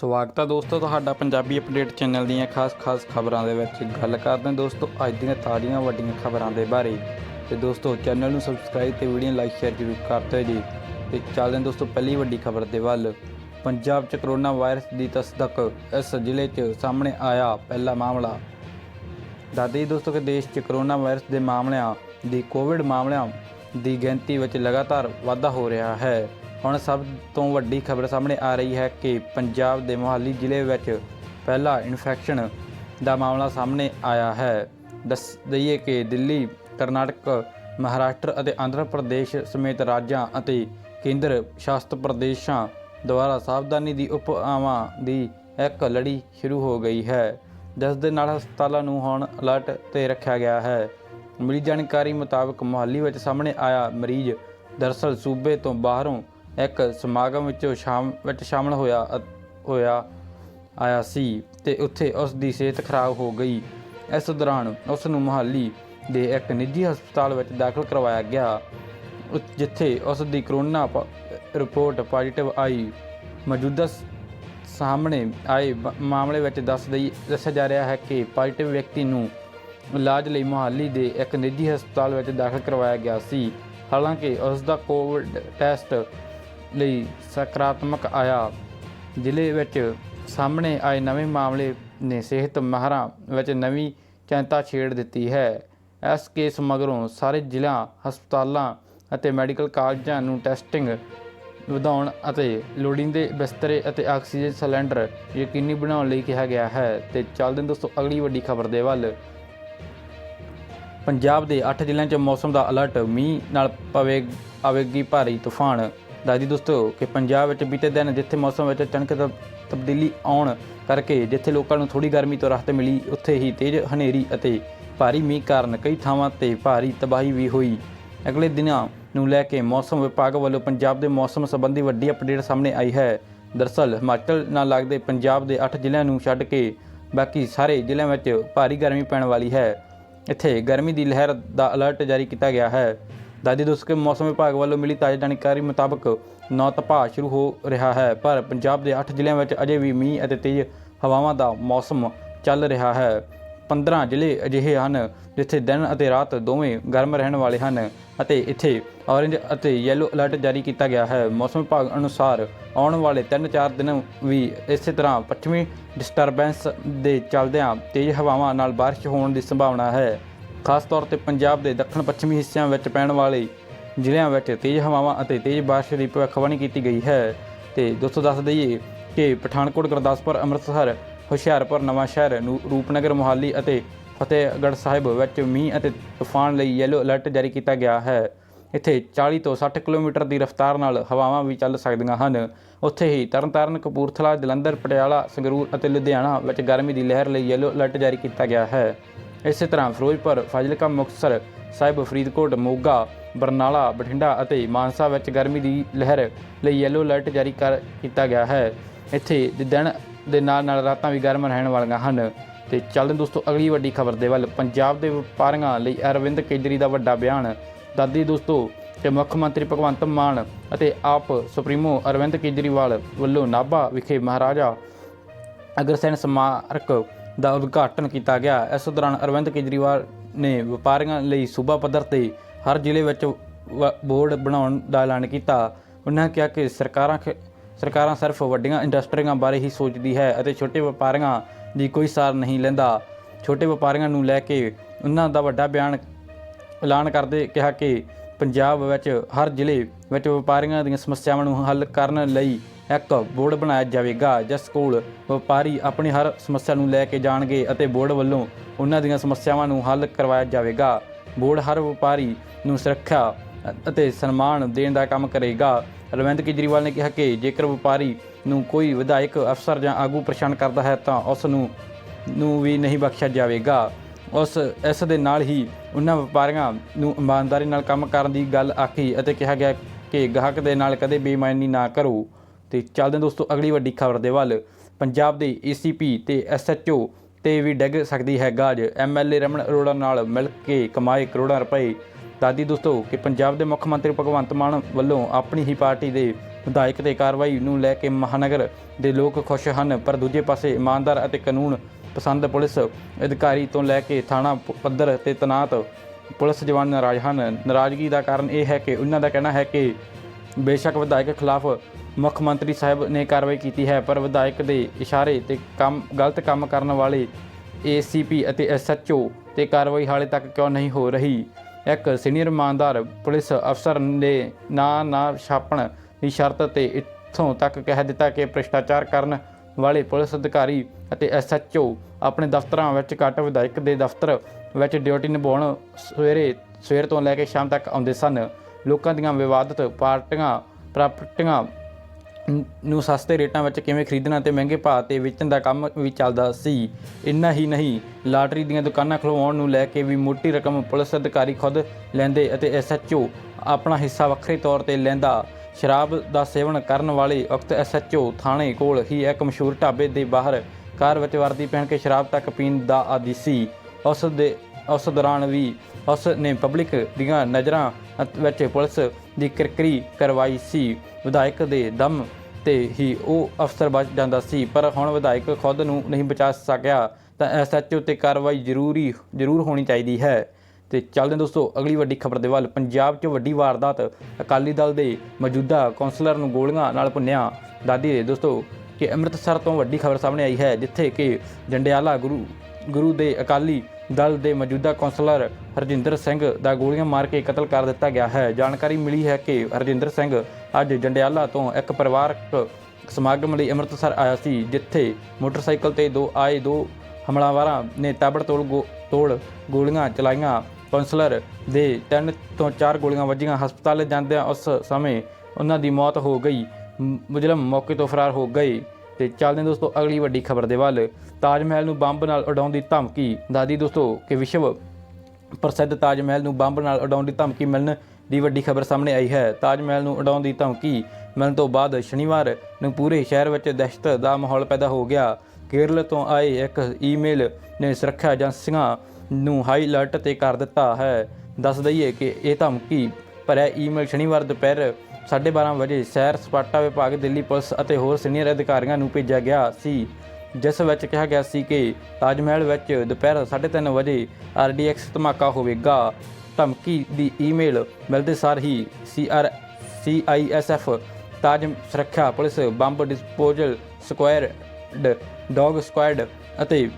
ਸਵਾਗਤ ਹੈ ਦੋਸਤੋ ਤੁਹਾਡਾ ਪੰਜਾਬੀ ਅਪਡੇਟ ਚੈਨਲ ਦੀਆਂ ਖਾਸ-ਖਾਸ ਖਬਰਾਂ ਦੇ ਵਿੱਚ। ਗੱਲ ਕਰਦੇ ਹਾਂ ਦੋਸਤੋ ਅੱਜ ਦੀਆਂ ਤਾਜ਼ੀਆਂ ਵੱਡੀਆਂ ਖਬਰਾਂ ਦੇ ਬਾਰੇ। ਤੇ ਦੋਸਤੋ ਚੈਨਲ ਨੂੰ ਸਬਸਕ੍ਰਾਈਬ ਤੇ ਵੀਡੀਓ ਲਾਈਕ ਸ਼ੇਅਰ ਜ਼ਰੂਰ ਕਰਦੇ ਜੀ। ਤੇ ਚੱਲਦੇ ਹਾਂ ਦੋਸਤੋ ਪਹਿਲੀ ਵੱਡੀ ਖਬਰ ਦੇ ਵੱਲ। ਪੰਜਾਬ 'ਚ ਕਰੋਨਾ ਵਾਇਰਸ ਦੀ ਤਸਦਕ, ਇਸ ਜ਼ਿਲ੍ਹੇ 'ਚ ਸਾਹਮਣੇ ਆਇਆ ਪਹਿਲਾ ਮਾਮਲਾ। ਦੱਸਦੇ ਦੋਸਤੋ ਕਿ ਦੇਸ਼ 'ਚ ਕਰੋਨਾ ਵਾਇਰਸ ਦੇ ਮਾਮਲਿਆਂ, ਦੀ ਕੋਵਿਡ ਮਾਮਲਿਆਂ ਦੀ ਗਿਣਤੀ ਵਿੱਚ ਲਗਾਤਾਰ ਵਾਧਾ ਹੋ ਰਿਹਾ ਹੈ। ਹੁਣ ਸਭ ਤੋਂ ਵੱਡੀ ਖਬਰ ਸਾਹਮਣੇ ਆ ਰਹੀ ਹੈ ਕਿ ਪੰਜਾਬ ਦੇ ਮੋਹਾਲੀ ਜ਼ਿਲ੍ਹੇ ਵਿੱਚ ਪਹਿਲਾ ਇਨਫੈਕਸ਼ਨ ਦਾ ਮਾਮਲਾ ਸਾਹਮਣੇ ਆਇਆ ਹੈ। ਦੱਸ ਦਈਏ ਕਿ ਦਿੱਲੀ, ਕਰਨਾਟਕ, ਮਹਾਰਾਸ਼ਟਰ ਅਤੇ ਆਂਧਰਾ ਪ੍ਰਦੇਸ਼ ਸਮੇਤ ਰਾਜਾਂ ਅਤੇ ਕੇਂਦਰ ਸ਼ਾਸਤ ਪ੍ਰਦੇਸ਼ਾਂ ਦੁਆਰਾ ਸਾਵਧਾਨੀ ਦੀ ਉਪਾਵਾਂ ਦੀ ਇੱਕ ਲੜੀ ਸ਼ੁਰੂ ਹੋ ਗਈ ਹੈ। ਜਿਸ ਦੇ ਨਾਲ ਹਸਪਤਾਲਾਂ ਨੂੰ ਹੁਣ ਅਲਰਟ ਤੇ ਰੱਖਿਆ ਗਿਆ ਹੈ। ਮਿਲੀ ਜਾਣਕਾਰੀ ਮੁਤਾਬਕ ਮੁਹਾਲੀ ਵਿੱਚ ਸਾਹਮਣੇ ਆਇਆ ਮਰੀਜ਼ ਦਰਅਸਲ ਸੂਬੇ ਤੋਂ ਬਾਹਰੋਂ ਇੱਕ ਸਮਾਗਮ ਵਿੱਚ ਸ਼ਾਮ, ਵਿੱਚ ਸ਼ਾਮਲ ਹੋਇਆ ਹੋਇਆ, ਆਇਆ ਸੀ ਤੇ ਉੱਥੇ ਉਸ ਦੀ ਸਿਹਤ ਖਰਾਬ ਹੋ ਗਈ। ਇਸ ਦੌਰਾਨ ਉਸ ਨੂੰ ਮੁਹਾਲੀ ਦੇ ਇੱਕ ਨਿੱਜੀ ਹਸਪਤਾਲ ਵਿੱਚ ਦਾਖਲ ਕਰਵਾਇਆ ਗਿਆ ਜਿੱਥੇ ਉਸ ਦੀ ਕਰੋਨਾ ਪ- ਰਿਪੋਰਟ ਪੋਜ਼ਿਟਿਵ ਆਈ। ਮੌਜੂਦਾ ਸਾਹਮਣੇ ਆਏ ਮਾਮਲੇ ਵਿੱਚ ਦੱਸ ਦਈ, ਦੱਸਿਆ ਜਾ ਰਿਹਾ ਹੈ ਕਿ ਪੋਜ਼ਿਟਿਵ ਵਿਅਕਤੀ ਨੂੰ ਇਲਾਜ ਲਈ ਮੁਹਾਲੀ ਦੇ ਇੱਕ ਨਿੱਜੀ ਹਸਪਤਾਲ ਵਿੱਚ ਦਾਖਲ ਕਰਵਾਇਆ ਗਿਆ ਸੀ। ਹਾਲਾਂਕਿ ਉਸ ਦਾ ਕੋਵਿਡ ਟੈਸਟ ਲਈ ਸਕਾਰਾਤਮਕ ਆਇਆ। ਜ਼ਿਲ੍ਹੇ ਵਿੱਚ ਸਾਹਮਣੇ ਆਏ ਨਵੇਂ ਮਾਮਲੇ ਨੇ ਸਿਹਤ ਮਾਹਰਾਂ ਵਿੱਚ ਨਵੀਂ ਚਿੰਤਾ ਛੇੜ ਦਿੱਤੀ ਹੈ। ਇਸ ਕੇਸ ਮਗਰੋਂ ਸਾਰੇ ਜ਼ਿਲ੍ਹਾ ਹਸਪਤਾਲਾਂ ਅਤੇ ਮੈਡੀਕਲ ਕਾਲਜਾਂ ਨੂੰ ਟੈਸਟਿੰਗ ਵਧਾਉਣ ਅਤੇ ਲੋੜੀਂਦੇ ਬਿਸਤਰੇ ਅਤੇ ਆਕਸੀਜਨ ਸਿਲੰਡਰ ਯਕੀਨੀ ਬਣਾਉਣ ਲਈ ਕਿਹਾ ਗਿਆ ਹੈ ਤੇ ਚੱਲਦੇ ਹਾਂ ਦੋਸਤੋ ਅਗਲੀ ਵੱਡੀ ਖਬਰ ਦੇ ਵੱਲ। ਪੰਜਾਬ ਦੇ 8 ਜ਼ਿਲ੍ਹਿਆਂ 'ਚ ਮੌਸਮ ਦਾ ਅਲਰਟ, ਮੀਂਹ ਨਾਲ ਪਵੇ ਆਵੇਗੀ ਭਾਰੀ ਤੂਫਾਨ। ਦੱਸਦੀ ਦੋਸਤੋ, ਕਿ ਪੰਜਾਬ ਵਿੱਚ ਬੀਤੇ ਦਿਨ ਜਿੱਥੇ ਮੌਸਮ ਵਿੱਚ ਅਚਾਨਕ ਤਬ- ਤਬਦੀਲੀ ਆਉਣ ਕਰਕੇ ਜਿੱਥੇ ਲੋਕਾਂ ਨੂੰ ਥੋੜੀ ਗਰਮੀ ਤੋਂ ਰਾਹਤ ਮਿਲੀ, ਉੱਥੇ ਹੀ ਤੇਜ਼ ਹਨੇਰੀ ਅਤੇ ਭਾਰੀ ਮੀਂਹ ਕਾਰਨ ਕਈ ਥਾਵਾਂ ਤੇ ਭਾਰੀ ਤਬਾਹੀ ਵੀ ਹੋਈ। ਅਗਲੇ ਦਿਨਾਂ ਨੂੰ ਲੈ ਕੇ ਮੌਸਮ ਵਿਭਾਗ ਵੱਲੋਂ ਪੰਜਾਬ ਦੇ ਮੌਸਮ ਸੰਬੰਧੀ ਵੱਡੀ ਅਪਡੇਟ ਸਾਹਮਣੇ ਆਈ ਹੈ। ਦਰਅਸਲ, ਹਿਮਾਚਲ ਨਾਲ ਲੱਗਦੇ ਪੰਜਾਬ ਦੇ 8 ਜ਼ਿਲ੍ਹਿਆਂ ਨੂੰ ਛੱਡ ਕੇ ਬਾਕੀ ਸਾਰੇ ਜ਼ਿਲ੍ਹਿਆਂ ਵਿੱਚ ਭਾਰੀ ਗਰਮੀ ਪੈਣ ਵਾਲੀ ਹੈ। ਇੱਥੇ ਗਰਮੀ ਦੀ ਲਹਿਰ ਦਾ ਅਲਰਟ ਜਾਰੀ ਕੀਤਾ ਗਿਆ ਹੈ। ਦਾਦੀ ਦੋਸਤ ਕੇ ਮੌਸਮ ਵਿਭਾਗ ਵੱਲੋਂ ਮਿਲੀ ਤਾਜ਼ਾ ਜਾਣਕਾਰੀ ਮੁਤਾਬਕ ਨੌ ਤਪਾਅ ਸ਼ੁਰੂ ਹੋ ਰਿਹਾ ਹੈ, ਪਰ ਪੰਜਾਬ ਦੇ 8 ਜ਼ਿਲ੍ਹਿਆਂ ਵਿੱਚ ਅਜੇ ਵੀ ਮੀਂਹ ਅਤੇ ਤੇਜ਼ ਹਵਾਵਾਂ ਦਾ ਮੌਸਮ ਚੱਲ ਰਿਹਾ ਹੈ। 15 ਜ਼ਿਲ੍ਹੇ ਅਜਿਹੇ ਹਨ ਜਿੱਥੇ ਦਿਨ ਅਤੇ ਰਾਤ ਦੋਵੇਂ ਗਰਮ ਰਹਿਣ ਵਾਲੇ ਹਨ ਅਤੇ ਇੱਥੇ ਔਰੇਂਜ ਅਤੇ ਯੈਲੋ ਅਲਰਟ ਜਾਰੀ ਕੀਤਾ ਗਿਆ ਹੈ। ਮੌਸਮ ਵਿਭਾਗ ਅਨੁਸਾਰ ਆਉਣ ਵਾਲੇ 3-4 ਦਿਨ ਵੀ ਇਸੇ ਤਰ੍ਹਾਂ ਪੱਛਮੀ ਡਿਸਟਰਬੈਂਸ ਦੇ ਚੱਲਦਿਆਂ ਤੇਜ਼ ਹਵਾਵਾਂ ਨਾਲ ਬਾਰਿਸ਼ ਹੋਣ ਦੀ ਸੰਭਾਵਨਾ ਹੈ। ਖਾਸ ਤੌਰ ਤੇ ਪੰਜਾਬ ਦੇ ਦੱਖਣ ਪੱਛਮੀ ਹਿੱਸਿਆਂ ਵਿੱਚ ਪੈਣ ਵਾਲੇ ਜ਼ਿਲ੍ਹਿਆਂ ਵਿੱਚ ਤੇਜ਼ ਹਵਾਵਾਂ ਅਤੇ ਤੇਜ਼ ਬਾਰਿਸ਼ ਦੀ ਭਵਿੱਖਬਾਣੀ ਕੀਤੀ ਗਈ ਹੈ। ਤੇ ਦੋਸਤੋ ਦੱਸ ਦਈਏ ਕਿ ਪਠਾਨਕੋਟ, ਗੁਰਦਾਸਪੁਰ, ਅੰਮ੍ਰਿਤਸਰ, ਹੁਸ਼ਿਆਰਪੁਰ, ਨਵਾਂਸ਼ਹਿਰ, ਨੂੰ ਰੂਪਨਗਰ, ਮੋਹਾਲੀ ਅਤੇ ਫਤਿਹਗੜ੍ਹ ਸਾਹਿਬ ਵਿੱਚ ਮੀਂਹ ਅਤੇ ਤੂਫਾਨ ਲਈ ਯੈਲੋ ਅਲਰਟ ਜਾਰੀ ਕੀਤਾ ਗਿਆ ਹੈ। ਇੱਥੇ 40 ਤੋਂ 60 ਕਿਲੋਮੀਟਰ ਦੀ ਰਫ਼ਤਾਰ ਨਾਲ ਹਵਾਵਾਂ ਵੀ ਚੱਲ ਸਕਦੀਆਂ ਹਨ। ਉੱਥੇ ਹੀ ਤਰਨਤਾਰਨ, ਕਪੂਰਥਲਾ, ਜਲੰਧਰ, ਪਟਿਆਲਾ, ਸੰਗਰੂਰ ਅਤੇ ਲੁਧਿਆਣਾ ਵਿੱਚ ਗਰਮੀ ਦੀ ਲਹਿਰ ਲਈ ਯੈਲੋ ਅਲਰਟ ਜਾਰੀ ਕੀਤਾ ਗਿਆ ਹੈ। ਇਸੇ ਤਰ੍ਹਾਂ ਫਿਰੋਜ਼ਪੁਰ, ਫਾਜ਼ਿਲਕਾ, ਮੁਕਤਸਰ, ਸਾਹਿਬ, ਫਰੀਦਕੋਟ, ਮੋਗਾ, ਬਰਨਾਲਾ, ਬਠਿੰਡਾ ਅਤੇ ਮਾਨਸਾ ਵਿੱਚ ਗਰਮੀ ਦੀ ਲਹਿਰ ਲਈ ਯੈਲੋ ਅਲਰਟ ਜਾਰੀ ਕਰ ਕੀਤਾ ਗਿਆ ਹੈ। ਇੱਥੇ ਦਿਨ ਦੇ ਨਾਲ ਨਾਲ ਰਾਤਾਂ ਵੀ ਗਰਮ ਰਹਿਣ ਵਾਲੀਆਂ ਹਨ। ਤੇ ਚੱਲਦੇ ਦੋਸਤੋ, ਅਗਲੀ ਵੱਡੀ ਖਬਰ ਦੇ ਵੱਲ। ਪੰਜਾਬ ਦੇ ਵਪਾਰੀਆਂ ਲਈ ਅਰਵਿੰਦ ਕੇਜਰੀ ਦਾ ਵੱਡਾ ਬਿਆਨ। ਦਾਦੀ ਦੋਸਤੋ ਕਿ ਮੁੱਖ ਮੰਤਰੀ ਭਗਵੰਤ ਮਾਨ ਅਤੇ ਆਪ ਸੁਪਰੀਮੋ ਅਰਵਿੰਦ ਕੇਜਰੀਵਾਲ ਵੱਲੋਂ ਨਾਭਾ ਵਿਖੇ ਮਹਾਰਾਜਾ ਅਗਰਸੈਨ ਸਮਾਰਕ ਦਾ ਉਦਘਾਟਨ ਕੀਤਾ ਗਿਆ। ਇਸ ਦੌਰਾਨ ਅਰਵਿੰਦ ਕੇਜਰੀਵਾਲ ਨੇ ਵਪਾਰੀਆਂ ਲਈ ਸੂਬਾ ਪੱਧਰ ਤੇ ਹਰ ਜ਼ਿਲ੍ਹੇ ਵਿੱਚ ਵ- ਬੋਰਡ ਬਣਾਉਣ ਦਾ ਐਲਾਨ ਕੀਤਾ। ਉਹਨਾਂ ਕਿਹਾ ਕਿ ਸਰਕਾਰਾਂ ਖ- ਸਰਕਾਰਾਂ ਸਿਰਫ ਵੱਡੀਆਂ ਇੰਡਸਟਰੀਆਂ ਬਾਰੇ ਹੀ ਸੋਚਦੀ ਹੈ ਅਤੇ ਛੋਟੇ ਵਪਾਰੀਆਂ ਦੀ ਕੋਈ ਸਾਰ ਨਹੀਂ ਲੈਂਦਾ। ਛੋਟੇ ਵਪਾਰੀਆਂ ਨੂੰ ਲੈ ਕੇ ਉਹਨਾਂ ਦਾ ਵੱਡਾ ਬਿਆਨ ਐਲਾਨ ਕਰਦੇ ਕਿਹਾ ਕਿ ਪੰਜਾਬ ਵਿੱਚ ਹਰ ਜ਼ਿਲ੍ਹੇ ਵਿੱਚ ਵਪਾਰੀਆਂ ਦੀਆਂ ਸਮੱਸਿਆਵਾਂ ਨੂੰ ਹੱਲ ਕਰਨ ਲਈ ਇੱਕ ਬੋਰਡ ਬਣਾਇਆ ਜਾਵੇਗਾ, ਜਿਸ ਕੋਲ ਵਪਾਰੀ ਆਪਣੀ ਹਰ ਸਮੱਸਿਆ ਨੂੰ ਲੈ ਕੇ ਜਾਣਗੇ ਅਤੇ ਬੋਰਡ ਵੱਲੋਂ ਉਹਨਾਂ ਦੀਆਂ ਸਮੱਸਿਆਵਾਂ ਨੂੰ ਹੱਲ ਕਰਵਾਇਆ ਜਾਵੇਗਾ। ਬੋਰਡ ਹਰ ਵਪਾਰੀ ਨੂੰ ਸੁਰੱਖਿਆ ਅਤੇ ਸਨਮਾਨ ਦੇਣ ਦਾ ਕੰਮ ਕਰੇਗਾ। ਅਰਵਿੰਦ ਕੇਜਰੀਵਾਲ ਨੇ ਕਿਹਾ ਕਿ ਜੇਕਰ ਵਪਾਰੀ ਨੂੰ ਕੋਈ ਵਿਧਾਇਕ ਅਫਸਰ ਜਾਂ ਆਗੂ ਪਰੇਸ਼ਾਨ ਕਰਦਾ ਹੈ, ਤਾਂ ਉਸ ਨੂੰ ਨੂੰ ਵੀ ਨਹੀਂ ਬਖਸ਼ਿਆ ਜਾਵੇਗਾ। ਉਸ, ਇਸ ਦੇ ਨਾਲ ਹੀ ਉਹਨਾਂ ਵਪਾਰੀਆਂ ਨੂੰ ਇਮਾਨਦਾਰੀ ਨਾਲ ਕੰਮ ਕਰਨ ਦੀ ਗੱਲ ਆਖੀ ਅਤੇ ਕਿਹਾ ਗਿਆ ਕਿ ਗਾਹਕ ਦੇ ਨਾਲ ਕਦੇ ਬੇਈਮਾਨੀ ਨਾ ਕਰੋ। ਤੇ ਚੱਲਦੇ ਹਾਂ ਦੋਸਤੋ ਅਗਲੀ ਵੱਡੀ ਖਬਰ ਦੇ ਵੱਲ। ਪੰਜਾਬ ਦੇ ਏਸੀਪੀ ਤੇ ਐਸਐਚਓ ਤੇ ਵੀ ਡਿੱਗ ਸਕਦੀ ਹੈ ਗਾਜ। ਐਮਐਲਏ ਰਮਨ ਅਰੋੜਾ ਨਾਲ ਮਿਲ ਕੇ ਕਮਾਏ ਕਰੋੜਾਂ ਰੁਪਏ। ਦਾਦੀ ਦੋਸਤੋ ਕਿ ਪੰਜਾਬ ਦੇ ਮੁੱਖ ਮੰਤਰੀ ਭਗਵੰਤ ਮਾਨ ਵੱਲੋਂ ਆਪਣੀ ਹੀ ਪਾਰਟੀ ਦੇ ਵਿਧਾਇਕ ਤੇ ਕਾਰਵਾਈ ਨੂੰ ਲੈ ਕੇ ਮਹਾਨਗਰ ਦੇ ਲੋਕ ਖੁਸ਼ ਹਨ, ਪਰ ਦੂਜੇ ਪਾਸੇ ਇਮਾਨਦਾਰ ਅਤੇ ਕਾਨੂੰਨ ਪਸੰਦ ਪੁਲਿਸ ਅਧਿਕਾਰੀ ਤੋਂ ਲੈ ਕੇ ਥਾਣਾ ਪ- ਪੱਧਰ ਤੇ ਤਨਾਤ ਪੁਲਿਸ ਜਵਾਨ ਨਾਰਾਜ਼ ਹਨ। ਨਾਰਾਜ਼ਗੀ ਦਾ ਕਾਰਨ ਇਹ ਹੈ ਕਿ ਉਹਨਾਂ ਦਾ ਕਹਿਣਾ ਹੈ ਕਿ ਬੇਸ਼ੱਕ ਵਿਧਾਇਕ ਖਿਲਾਫ ਮੁੱਖ ਮੰਤਰੀ ਸਾਹਿਬ ਨੇ ਕਾਰਵਾਈ ਕੀਤੀ ਹੈ, ਪਰ ਵਿਧਾਇਕ ਦੇ ਇਸ਼ਾਰੇ ਤੇ ਕੰਮ, ਗਲਤ ਕੰਮ ਕਰਨ ਵਾਲੇ ਏਸੀਪੀ ਅਤੇ ਐਸਐਚਓ ਤੇ ਕਾਰਵਾਈ ਹਾਲੇ ਤੱਕ ਕਿਉਂ ਨਹੀਂ ਹੋ ਰਹੀ? ਇੱਕ ਸੀਨੀਅਰ ਇਮਾਨਦਾਰ ਪੁਲਿਸ ਅਫਸਰ ਨੇ ਨਾ ਨਾ ਛਾਪਣ ਦੀ ਸ਼ਰਤ ਤੇ ਇੱਥੋਂ ਤੱਕ ਕਹਿ ਦਿੱਤਾ ਕਿ ਭ੍ਰਿਸ਼ਟਾਚਾਰ ਕਰਨ ਵਾਲੇ ਪੁਲਿਸ ਅਧਿਕਾਰੀ ਅਤੇ ਐਸਐਚਓ ਆਪਣੇ ਦਫ਼ਤਰਾਂ ਵਿੱਚ ਘੱਟ ਵਿਧਾਇਕ ਦੇ ਦਫ਼ਤਰ ਵਿੱਚ ਡਿਊਟੀ ਨਿਭਾਉਣ ਸਵੇਰੇ, ਸਵੇਰ ਤੋਂ ਲੈ ਕੇ ਸ਼ਾਮ ਤੱਕ ਆਉਂਦੇ ਸਨ। ਲੋਕਾਂ ਦੀਆਂ ਵਿਵਾਦਤ, ਪਾਰਟੀਆਂ, ਪ੍ਰਾਪਰਟੀਆਂ ਨੂੰ ਸਸਤੇ ਰੇਟਾਂ ਵਿੱਚ ਕਿਵੇਂ ਖਰੀਦਣਾ ਤੇ ਮਹਿੰਗੇ ਭਾਅ ਤੇ ਵੇਚਣ ਦਾ ਕੰਮ ਵੀ ਚੱਲਦਾ ਸੀ। ਇੰਨਾ ਹੀ ਨਹੀਂ, ਲਾਟਰੀ ਦੀਆਂ ਦੁਕਾਨਾਂ ਖੁਲਵਾਉਣ ਨੂੰ ਲੈ ਕੇ ਵੀ ਮੋਟੀ ਰਕਮ ਪੁਲਿਸ ਅਧਿਕਾਰੀ ਖੁਦ ਲੈਂਦੇ ਅਤੇ ਐਸਐਚਓ ਆਪਣਾ ਹਿੱਸਾ ਵੱਖਰੇ ਤੌਰ ਤੇ ਲੈਂਦਾ। ਸ਼ਰਾਬ ਦਾ ਸੇਵਨ ਕਰਨ ਵਾਲੇ ਉਕਤ ਐਸਐਚਓ ਥਾਣੇ ਕੋਲ ਹੀ ਇੱਕ ਮਸ਼ਹੂਰ ਢਾਬੇ ਦੇ ਬਾਹਰ ਕਾਰ ਵਿੱਚ ਵਰਦੀ ਪਹਿਨ ਕੇ ਸ਼ਰਾਬ ਤੱਕ ਪੀਣ ਦਾ ਆਦੀ ਸੀ। ਉਸ ਦੇ ਉਸ ਦੌਰਾਨ ਵੀ ਉਸ ਨੇ ਪਬਲਿਕ ਦੀਆਂ ਨਜ਼ਰਾਂ ਵਿੱਚ ਪੁਲਿਸ ਦੀ ਕਿਰਕਰੀ ਕਰਵਾਈ ਸੀ। ਵਿਧਾਇਕ ਦੇ ਦਮ ਤੇ ਹੀ ਉਹ ਅਫਸਰ ਬਚ ਜਾਂਦਾ ਸੀ, ਪਰ ਹੁਣ ਵਿਧਾਇਕ ਖੁਦ ਨੂੰ ਨਹੀਂ ਬਚਾ ਸਕਿਆ। ਤਾਂ ਐਸਐਚਓ ਤੇ ਕਾਰਵਾਈ ਜ਼ਰੂਰੀ, ਜ਼ਰੂਰ ਹੋਣੀ ਚਾਹੀਦੀ ਹੈ। ਤੇ ਚੱਲਦੇ ਦੋਸਤੋ, ਅਗਲੀ ਵੱਡੀ ਖਬਰ ਦੇ ਵੱਲ। ਪੰਜਾਬ 'ਚ ਵੱਡੀ ਵਾਰਦਾਤ ਅਕਾਲੀ ਦਲ ਦੇ ਮੌਜੂਦਾ ਕੌਂਸਲਰ ਨੂੰ ਗੋਲੀਆਂ ਨਾਲ ਭੁੰਨਿਆ। ਦਾਦੀ ਦੇ ਦੋਸਤੋ ਕਿ ਅੰਮ੍ਰਿਤਸਰ ਤੋਂ ਵੱਡੀ ਖਬਰ ਸਾਹਮਣੇ ਆਈ ਹੈ, ਜਿੱਥੇ ਕਿ ਜੰਡਿਆਲਾ ਗੁਰੂ ਗੁਰੂ ਦੇ ਅਕਾਲੀ ਦਲ ਦੇ ਮੌਜੂਦਾ ਕੌਂਸਲਰ ਹਰਜਿੰਦਰ ਸਿੰਘ ਦਾ ਗੋਲੀਆਂ ਮਾਰ ਕੇ ਕਤਲ ਕਰ ਦਿੱਤਾ ਗਿਆ ਹੈ। ਜਾਣਕਾਰੀ ਮਿਲੀ ਹੈ ਕਿ ਹਰਜਿੰਦਰ ਸਿੰਘ ਅੱਜ ਜੰਡਿਆਲਾ ਤੋਂ ਇੱਕ ਪਰਿਵਾਰਕ ਸਮਾਗਮ ਲਈ ਅੰਮ੍ਰਿਤਸਰ ਆਇਆ ਸੀ, ਜਿੱਥੇ ਮੋਟਰਸਾਈਕਲ ਤੇ ਦੋ ਆਏ ਦੋ ਹਮਲਾਵਰਾਂ ਨੇ ਤਾਬੜਤੋੜ ਗੋ- ਤੋੜ ਗੋਲੀਆਂ ਚਲਾਈਆਂ। ਕੌਂਸਲਰ ਦੇ ਤਿੰਨ ਤੋਂ ਚਾਰ ਗੋਲੀਆਂ ਵੱਜੀਆਂ। ਹਸਪਤਾਲ ਜਾਂਦਿਆਂ ਉਸ ਸਮੇਂ ਉਹਨਾਂ ਦੀ ਮੌਤ ਹੋ ਗਈ। ਮ- ਮੁਜਰਮ ਮੌਕੇ ਤੋਂ ਫਰਾਰ ਹੋ ਗਏ। ਤੇ ਚੱਲਦੇ ਦੋਸਤੋ, ਅਗਲੀ ਵੱਡੀ ਖਬਰ ਦੇ ਵੱਲ। ਤਾਜ ਮਹਿਲ ਨੂੰ ਬੰਬ ਨਾਲ ਉਡਾਉਣ ਦੀ ਧਮਕੀ। ਦਾਦੀ ਦੋਸਤੋ, ਕਿ ਵਿਸ਼ਵ ਪ੍ਰਸਿੱਧ ਤਾਜ ਮਹਿਲ ਨੂੰ ਬੰਬ ਨਾਲ ਉਡਾਉਣ ਦੀ ਧਮਕੀ ਮਿਲਣ ਦੀ ਵੱਡੀ ਖਬਰ ਸਾਹਮਣੇ ਆਈ ਹੈ। ਤਾਜ ਮਹਿਲ ਨੂੰ ਉਡਾਉਣ ਦੀ ਧਮਕੀ ਮਿਲਣ ਤੋਂ ਬਾਅਦ ਸ਼ਨੀਵਾਰ ਨੂੰ ਪੂਰੇ ਸ਼ਹਿਰ ਵਿੱਚ ਦਹਿਸ਼ਤ ਦਾ ਮਾਹੌਲ ਪੈਦਾ ਹੋ ਗਿਆ। ਕੇਰਲ ਤੋਂ ਆਏ ਇੱਕ ਈਮੇਲ ਨੇ ਸੁਰੱਖਿਆ ਏਜੰਸੀਆਂ ਨੂੰ ਹਾਈ ਅਲਰਟ ਤੇ ਕਰ ਦਿੱਤਾ ਹੈ। ਦੱਸ ਦਈਏ ਕਿ ਇਹ ਧਮਕੀ ਭਰਿਆ ਈਮੇਲ ਸ਼ਨੀਵਾਰ ਦੁਪਹਿਰ 12:30 ਵਜੇ ਸੈਰ ਸਪਾਟਾ ਵਿਭਾਗ, ਦਿੱਲੀ ਪੁਲਿਸ ਅਤੇ ਹੋਰ ਸੀਨੀਅਰ ਅਧਿਕਾਰੀਆਂ ਨੂੰ ਭੇਜਿਆ ਗਿਆ ਸੀ, ਜਿਸ ਵਿੱਚ ਕਿਹਾ ਗਿਆ ਸੀ ਕਿ ਤਾਜ ਮਹਿਲ ਵਿੱਚ ਦੁਪਹਿਰ 3:30 ਵਜੇ ਆਰਡੀਐਕਸ ਧਮਾਕਾ ਹੋਵੇਗਾ। ਧਮਕੀ ਦੀ ਈਮੇਲ ਮਿਲਦੇ ਸਾਰ ਹੀ ਸੀਆਰ ਸੀਆਈਐਸਐਫ ਤਾਜ ਸੁਰੱਖਿਆ police, bomb disposal squad dog squad ਅਤੇ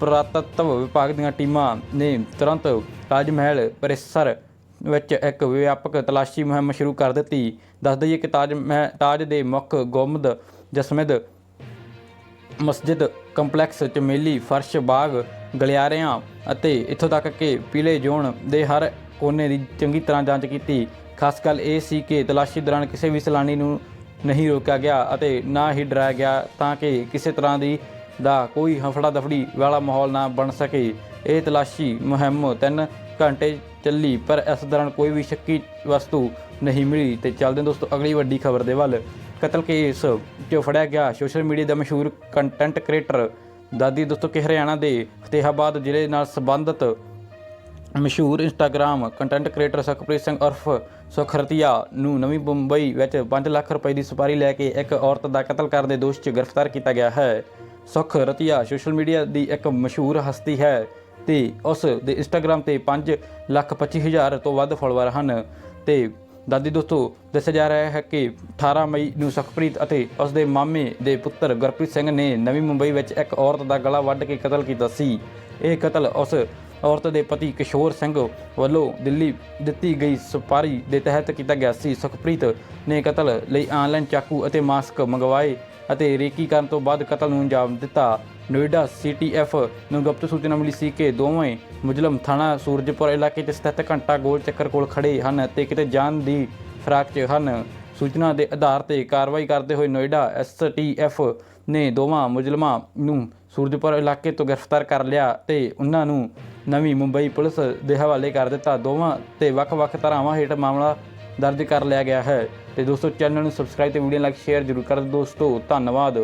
ਪੁਰਾਤੱਤਵ ਵਿਭਾਗ ਦੀਆਂ ਟੀਮਾਂ ਨੇ ਤੁਰੰਤ ਤਾਜ ਮਹਿਲ ਪਰਿਸਰ ਵਿੱਚ ਇੱਕ ਵਿਆਪਕ ਤਲਾਸ਼ੀ ਮੁਹਿੰਮ ਸ਼ੁਰੂ ਕਰ ਦਿੱਤੀ। ਦੱਸ ਦਈਏ ਕਿ ਤਾਜ ਮਹਿ, ਤਾਜ ਦੇ ਮੁੱਖ ਗੁੰਮਦ ਜਸਮਦ ਮਸਜਿਦ ਕੰਪਲੈਕਸ ਚਮੇਲੀ ਫਰਸ਼ ਬਾਗ ਗਲਿਆਰਿਆਂ ਅਤੇ ਇੱਥੋਂ ਤੱਕ ਕਿ ਪੀਲੇ ਜ਼ੋਨ ਦੇ ਹਰ ਕੋਨੇ ਦੀ ਚੰਗੀ ਤਰ੍ਹਾਂ ਜਾਂਚ ਕੀਤੀ। ਖਾਸ ਗੱਲ ਇਹ ਸੀ ਕਿ ਤਲਾਸ਼ੀ ਦੌਰਾਨ ਕਿਸੇ ਵੀ ਸੈਲਾਨੀ ਨੂੰ ਨਹੀਂ ਰੋਕਿਆ ਗਿਆ ਅਤੇ ਨਾ ਹੀ ਡਰਾਇਆ ਗਿਆ ਤਾਂ ਕਿ ਕਿਸੇ ਤਰ੍ਹਾਂ ਦੀ ਦਾ ਕੋਈ ਹਫੜਾ ਦਫੜੀ ਵਾਲਾ ਮਾਹੌਲ ਨਾ ਬਣ ਸਕੇ। ਇਹ ਤਲਾਸ਼ੀ ਮੁਹਿੰਮ ਤਿੰਨ ਘੰਟੇ ਚੱਲੀ, ਪਰ ਇਸ ਦੌਰਾਨ ਕੋਈ ਵੀ ਸ਼ੱਕੀ ਵਸਤੂ ਨਹੀਂ ਮਿਲੀ। ਤੇ ਚੱਲਦੇ ਦੋਸਤੋ, ਅਗਲੀ ਵੱਡੀ ਖਬਰ ਦੇ ਵੱਲ। ਕਤਲ ਕੇਸ 'ਚ ਫੜਿਆ ਗਿਆ, ਸੋਸ਼ਲ ਮੀਡੀਆ ਦਾ ਮਸ਼ਹੂਰ ਕੰਟੈਂਟ ਕ੍ਰੀਏਟਰ ਦਾਦੀ ਦੋਸਤੋ ਕਿ ਹਰਿਆਣਾ ਦੇ ਫਤਿਹਾਬਾਦ ਜ਼ਿਲ੍ਹੇ ਨਾਲ ਸੰਬੰਧਿਤ ਮਸ਼ਹੂਰ Instagram content creator Sukhpreet Singh ਉਰਫ ਸੁਖਰਤੀਆ ਨੂੰ ਨਵੀਂ ਮੁੰਬਈ ਵਿੱਚ 5 ਲੱਖ ਰੁਪਏ ਦੀ ਸੁਪਾਰੀ ਲੈ ਕੇ ਇੱਕ ਔਰਤ ਦਾ ਕਤਲ ਕਰਨ ਦੇ ਦੋਸ਼ 'ਚ ਗ੍ਰਿਫਤਾਰ ਕੀਤਾ ਗਿਆ ਹੈ। ਸੁਖ ਰਤੀਆ ਸੋਸ਼ਲ ਮੀਡੀਆ ਦੀ ਇੱਕ ਮਸ਼ਹੂਰ ਹਸਤੀ ਹੈ। ਤੇ ਉਸ ਦੇ ਇੰਸਟਾਗ੍ਰam ਤੇ 5 ਲੱਖ 25 ਹਜ਼ਾਰ ਤੋਂ ਵੱਧ ਫਾਲੋਅਰ ਹਨ। ਤੇ ਦਾਦੀ ਦੋਸਤੋ, ਦੱਸਿਆ ਜਾ ਰਿਹਾ ਹੈ ਕਿ 18 ਮਈ ਨੂੰ ਸੁਖਪ੍ਰੀਤ ਅਤੇ ਉਸ ਦੇ ਮਾਮੇ ਦੇ ਪੁੱਤਰ ਗੁਰਪ੍ਰੀਤ ਸਿੰਘ ਨੇ ਨਵੀਂ ਮੁੰਬਈ ਵਿੱਚ ਇੱਕ ਔਰਤ ਦਾ ਗਲਾ ਵੱਢ ਕੇ ਕਤਲ ਕੀਤਾ ਸੀ। ਇਹ ਕਤਲ ਉਸ ਔਰਤ ਦੇ ਪਤੀ ਕਿਸ਼ੋਰ ਸਿੰਘ ਵੱਲੋਂ ਦਿੱਲੀ ਦਿੱਤੀ ਗਈ ਸੁਪਾਰੀ ਦੇ ਤਹਿਤ ਕੀਤਾ ਗਿਆ ਸੀ। ਸੁਖਪ੍ਰੀਤ ਨੇ ਕਤਲ ਲਈ ਆਨਲਾਈਨ ਚਾਕੂ ਅਤੇ ਮਾਸਕ ਮੰਗਵਾਏ ਅਤੇ ਰੇਕੀ ਕਰਨ ਤੋਂ ਬਾਅਦ ਕਤਲ ਨੂੰ ਅੰਜਾਮ ਦਿੱਤਾ। ਨੋਇਡਾ ਸੀਟੀਐਫ ਨੂੰ ਗੁਪਤ ਸੂਚਨਾ ਮਿਲੀ ਸੀ ਕਿ ਦੋਵੇਂ ਮੁਜਲਮ ਥਾਣਾ ਸੂਰਜਪੁਰ ਇਲਾਕੇ 'ਚ ਸਥਿਤ ਘੰਟਾ ਗੋਲ ਚੱਕਰ ਕੋਲ ਖੜੇ ਹਨ ਤੇ ਕਿਤੇ ਜਾਣ ਦੀ ਫਰਾਕ 'ਚ ਹਨ। ਸੂਚਨਾ ਦੇ ਆਧਾਰ ਤੇ ਕਾਰਵਾਈ ਕਰਦੇ ਹੋਏ ਨੋਇਡਾ ਐਸਟੀਐਫ ਨੇ ਦੋਵਾਂ ਮੁਜਲਮਾਂ ਨੂੰ ਸੂਰਜਪੁਰ ਇਲਾਕੇ ਤੋਂ ਗ੍ਰਿਫਤਾਰ ਕਰ ਲਿਆ ਤੇ ਉਹਨਾਂ ਨੂੰ ਨਵੀਂ ਮੁੰਬਈ ਪੁਲਿਸ ਦੇ ਹਵਾਲੇ ਕਰ ਦਿੱਤਾ। ਦੋਵਾਂ ਤੇ ਵੱਖ-ਵੱਖ ਧਾਰਾਵਾਂ ਹੇਠ ਮਾਮਲਾ ਦਰਜ ਕਰ ਲਿਆ ਗਿਆ ਹੈ। ਤੇ ਦੋਸਤੋ, ਚੈਨਲ ਨੂੰ ਸਬਸਕ੍ਰਾਈਬ ਤੇ ਵੀਡੀਓ ਲਾਈਕ, ਸ਼ੇਅਰ ਜ਼ਰੂਰ ਕਰ ਦਿਓ। ਦੋਸਤੋ, ਧੰਨਵਾਦ।